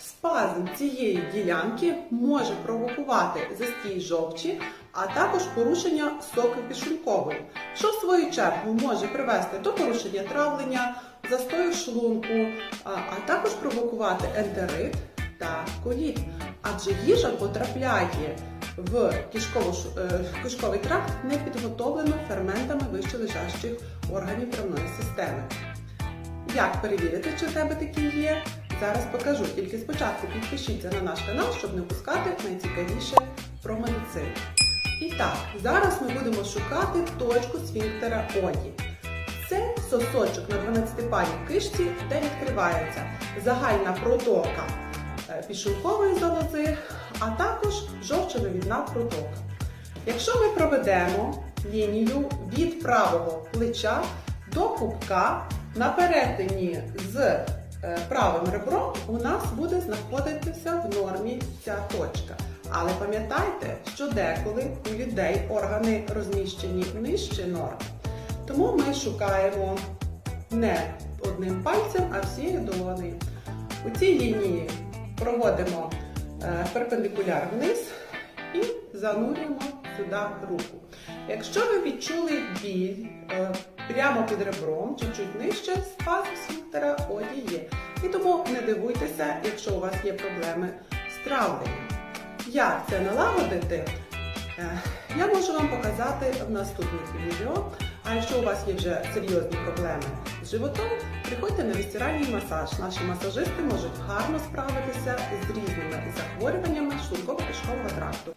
Спазм цієї ділянки може провокувати застій жовчі, а також порушення соки підшлункової, що в свою чергу може привести до порушення травлення, застою шлунку, а, також провокувати ентерит та коліт. Адже їжа потрапляє в е, кишковий тракт непідготовлено ферментами вищележащих органів травної системи. Як перевірити, чи в тебе такі є? Зараз покажу. Тільки спочатку підпишіться на наш канал, щоб не пускати найцікавіше про медицину. І так, зараз ми будемо шукати точку сфінктера Оді. Це сосочок на 12-пальній кишці, де відкривається загальна протока е, підшлункової залози, а також жовчовивідна протока. Якщо ми проведемо лінію від правого плеча до пупка на перетині з правим ребром, у нас буде знаходитися в нормі ця точка. Але пам'ятайте, що деколи у людей органи розміщені нижче норм. Тому ми шукаємо не одним пальцем, а всією долонею. У цій лінії проводимо е, перпендикуляр вниз і занурюємо сюди руку. Якщо ви відчули біль е, прямо під ребром, чуть-чуть нижче, спазм сфінктера оді є. І тому не дивуйтеся, якщо у вас є проблеми з травленням. Як це налагодити? Е, Я можу вам показати в наступних відео. А якщо у вас є вже серйозні проблеми з животом, приходьте на вістиральний масаж. Наші масажисти можуть гарно справитися з різними захворюваннями шлунково-кишкового тракту.